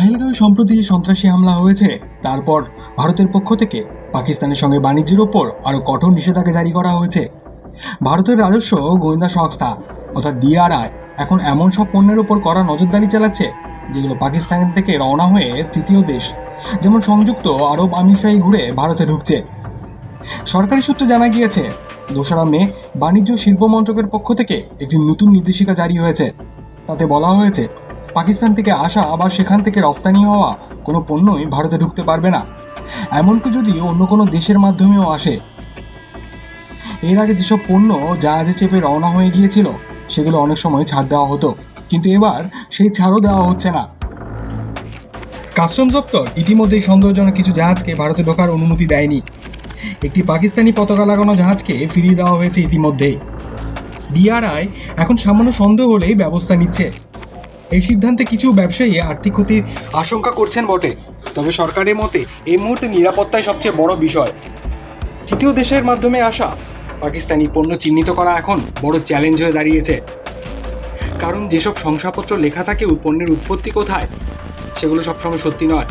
পাহেলগাঁওয়ে সম্প্রতি সন্ত্রাসী হামলা হয়েছে, তারপর ভারতের পক্ষ থেকে পাকিস্তানের সঙ্গে বাণিজ্যের ওপর আরও কঠোর নিষেধাজ্ঞা জারি করা হয়েছে। ভারতের রাজস্ব গোয়েন্দা সংস্থা, অর্থাৎ ডিআরআই, এখন এমন সব পণ্যের ওপর কড়া নজরদারি চালাচ্ছে, যেগুলো পাকিস্তান থেকে রওনা হয়ে তৃতীয় দেশ, যেমন সংযুক্ত আরব আমিরশাহী ঘুরে ভারতে ঢুকছে। সরকারি সূত্রে জানা গিয়েছে, দোসরা মে বাণিজ্য শিল্প মন্ত্রকের পক্ষ থেকে একটি নতুন নির্দেশিকা জারি হয়েছে। তাতে বলা হয়েছে পাকিস্তান থেকে আসা আবার সেখান থেকে রফতানি হওয়া কোনো পণ্যই ভারতে ঢুকতে পারবে না। এমনকি যদি অন্য কোনো দেশের মাধ্যমেও আসে। এর আগে যেসব পণ্য জাহাজে চেপে রওনা হয়ে গিয়েছিল, সেগুলো অনেক সময় ছাড় দেওয়া হতো। কিন্তু এবার সেই ছাড়ও দেওয়া হচ্ছে না। কাস্টম দপ্তর ইতিমধ্যেই সন্দেহজনক কিছু জাহাজকে ভারতে ঢোকার অনুমতি দেয়নি। একটি পাকিস্তানি পতাকা লাগানো জাহাজকে ফিরিয়ে দেওয়া হয়েছে ইতিমধ্যেই। ডিআরআই এখন সামান্য সন্দেহ হলেই ব্যবস্থা নিচ্ছে। এই সিদ্ধান্তে কিছু ব্যবসায়ী আর্থিক ক্ষতির আশঙ্কা করছেন বটে। তবে সরকারের মতে, এই মুহূর্তে নিরাপত্তাই সবচেয়ে বড় বিষয়। তৃতীয় দেশের মাধ্যমে আসা পাকিস্তানি পণ্য চিহ্নিত করা এখন বড় চ্যালেঞ্জ হয়ে দাঁড়িয়েছে। কারণ যেসব শংসাপত্র লেখা থাকে পণ্যের উৎপত্তি কোথায়, সেগুলো সবসময় সত্যি নয়।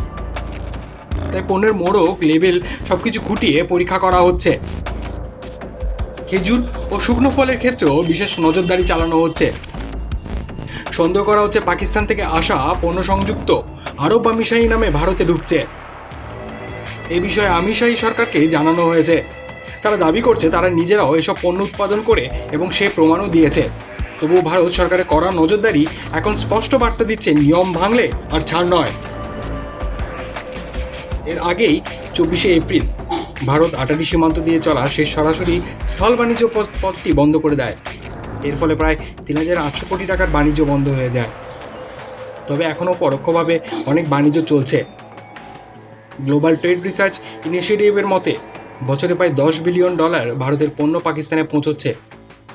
তাই পণ্যের মোড়ক, লেবেল সব কিছু খুঁটিয়ে পরীক্ষা করা হচ্ছে। খেজুর ও শুকনো ফলের ক্ষেত্রেও বিশেষ নজরদারি চালানো হচ্ছে। সন্দেহ করা হচ্ছে পাকিস্তান থেকে আসা পণ্য সংযুক্ত আরব আমিশাহী নামে ভারতে ঢুকছে। এ বিষয়ে আমিশাহী সরকারকে জানানো হয়েছে। তারা দাবি করছে তারা নিজেরাও এসব পণ্য উৎপাদন করে এবং সে প্রমাণও দিয়েছে। তবুও ভারত সরকারের করা নজরদারি এখন স্পষ্ট বার্তা দিচ্ছে নিয়ম ভাঙলে আর ছাড় নয়। এর আগেই চব্বিশে এপ্রিল ভারত আটারি সীমান্ত দিয়ে চলা শেষ সরাসরি স্থল বাণিজ্য পথ পথটি বন্ধ করে দেয়। এর ফলে প্রায় তিন হাজার আটশো কোটি টাকার বাণিজ্য বন্ধ হয়ে যায়। তবে এখনও পরোক্ষভাবে অনেক বাণিজ্য চলছে। গ্লোবাল ট্রেড রিসার্চ ইনিশিয়েটিভের মতে, বছরে প্রায় দশ বিলিয়ন ডলার ভারতের পণ্য পাকিস্তানে পৌঁছচ্ছে,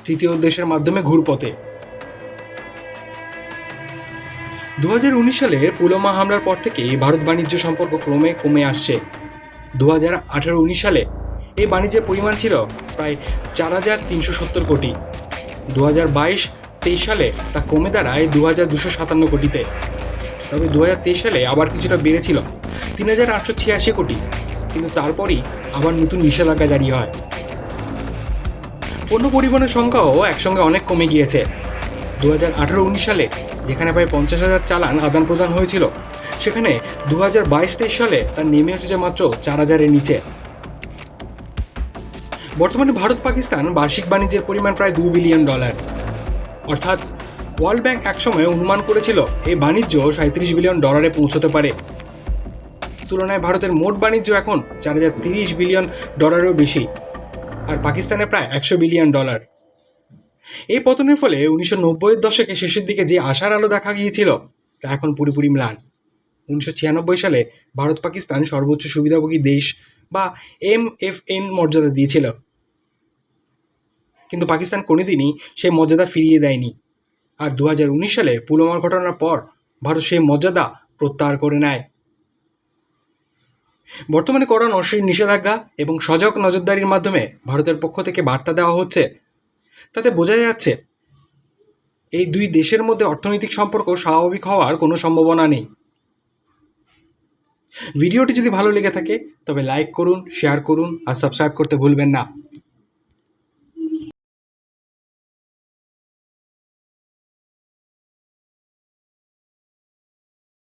তৃতীয় দেশের মাধ্যমে ঘুরপথে। দু হাজার উনিশ সালের পুলওয়ামা হামলার পর থেকেই ভারত বাণিজ্য সম্পর্ক ক্রমে কমে আসছে। দু হাজার আঠারো উনিশ সালে এই বাণিজ্যের পরিমাণ ছিল প্রায় চার হাজার তিনশো সত্তর কোটি। দু হাজার বাইশ তেইশ সালে তা কমে দাঁড়ায় দু হাজার দুশো সাতান্ন কোটিতে। তবে দু হাজার তেইশ সালে আবার কিছুটা বেড়েছিল, তিন হাজার আটশো ছিয়াশি কোটি। কিন্তু তারপরই আবার নতুন নিষেধাজ্ঞা জারি হয়। পণ্য পরিবহনের সংখ্যাও একসঙ্গে অনেক কমে গিয়েছে। দু হাজার আঠারো উনিশ সালে যেখানে প্রায় পঞ্চাশ হাজার চালান আদান প্রদান হয়েছিল, সেখানে দু হাজার বাইশ তেইশ সালে তার নেমে এসেছে মাত্র চার হাজারের নিচে। বর্তমানে ভারত পাকিস্তান বার্ষিক বাণিজ্যের পরিমাণ প্রায় দু বিলিয়ন ডলার। অর্থাৎ ওয়ার্ল্ড ব্যাংক একসময় অনুমান করেছিল, এই বাণিজ্য সাঁত্রিশ বিলিয়ন ডলারে পৌঁছতে পারে। তুলনায় ভারতের মোট বাণিজ্য এখন চার হাজার তিরিশ বিলিয়ন ডলারেরও বেশি, আর পাকিস্তানে প্রায় একশো বিলিয়ন ডলার। এই পতনের ফলে উনিশশো নব্বইয়ের দশকে শেষের দিকে যে আশার আলো দেখা গিয়েছিল, তা এখন পুরোপুরি ম্লান। উনিশশো ছিয়ানব্বই সালে ভারত পাকিস্তান সর্বোচ্চ সুবিধাভোগী দেশ বা এম এফ এন মর্যাদা দিয়েছিল। কিন্তু পাকিস্তান কোনোদিনই সেই মর্যাদা ফিরিয়ে দেয়নি। আর দু হাজার উনিশ সালে পুলওয়ামার ঘটনার পর ভারত সেই মর্যাদা প্রত্যাহার করে নেয়। বর্তমানে করা নস্যের নিষেধাজ্ঞা এবং সজাগ নজরদারির মাধ্যমে ভারতের পক্ষ থেকে বার্তা দেওয়া হচ্ছে। তাতে বোঝা যাচ্ছে, এই দুই দেশের মধ্যে অর্থনৈতিক সম্পর্ক স্বাভাবিক হওয়ার কোনো সম্ভাবনা নেই। ভিডিওটি যদি ভালো লেগে থাকে, তবে লাইক করুন, শেয়ার করুন আর সাবস্ক্রাইব করতে ভুলবেন না।